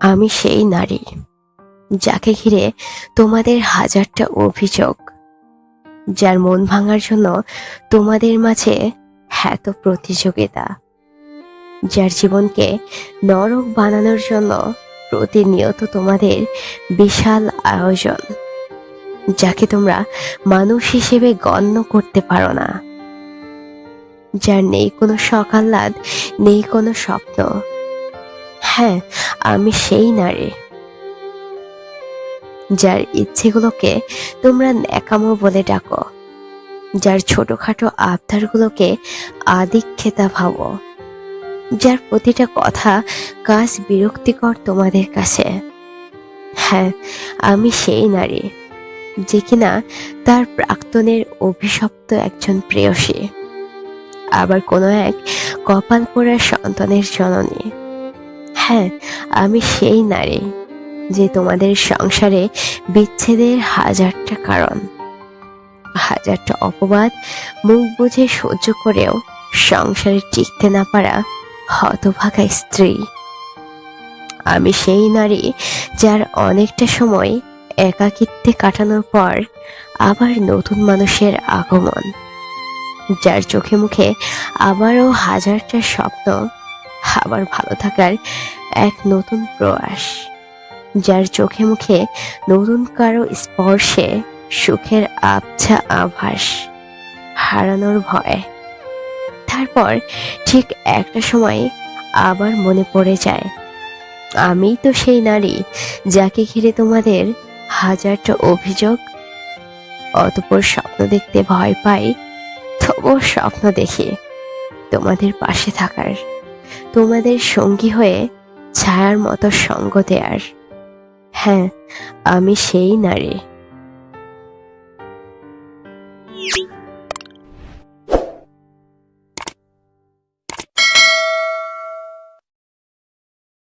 আমি সেই নারী যাকে ঘিরে তোমাদের হাজারটা অভিযোগ, যার মন ভাঙার জন্য তোমাদের মাঝে এত প্রতিযোগিতা, যার জীবনকে নরক বানানোর জন্য প্রতিনিয়ত তোমাদের বিশাল আয়োজন, যাকে তোমরা মানুষ হিসেবে গণ্য করতে পারো না। যার নেই কোনো সকাল্লাদ নেই কোনো স্বপ্ন হ্যাঁ আমি সেই নারী। যার ইচ্ছেগুলোকে তোমরা ন্যাকামো বলে ডাকো, যার ছোটখাটো আবদারগুলোকে আদিক্ষেতা ভাবো, যার প্রতিটা কথা কাজ বিরক্তিকর তোমাদের কাছে। হ্যাঁ আমি সেই নারী, যে কিনা তার প্রাক্তনের অভিশপ্ত একজন প্রেয়সী। আবার কোনো এক কপাল পোড়া সন্তানের জননী। হ্যাঁ আমি সেই নারী যে তোমাদের সংসারে বিচ্ছেদের হাজারটা কারণ, হাজারটা অপবাদ, মুখ বুঝে সহ্য করেও সংসারে টিকতে না পারা হতভাগা স্ত্রী। আমি সেই নারী যার অনেকটা সময় একাকিত্বে কাটানোর পর আবার নতুন মানুষের আগমন, যার চোখে মুখে আবারও হাজারটা স্বপ্ন, আবার ভালো থাকার এক নতুন প্রয়াস, যার চোখে মুখে নতুন কারও স্পর্শে সুখের আবছা আভাস, হারানোর ভয়। তারপর ঠিক একটা সময় আবার মনে পড়ে যায়, আমি তো সেই নারী যাকে ঘিরে তোমাদের হাজারটা অভিযোগ, অতপর স্বপ্ন দেখতে ভয় পাই, তবুও স্বপ্ন দেখি তোমাদের পাশে থাকার। তোমাদের সঙ্গী হয়ে ছায়ার মতো সঙ্গ দেয়ার। হ্যাঁ আমি সেই নারী।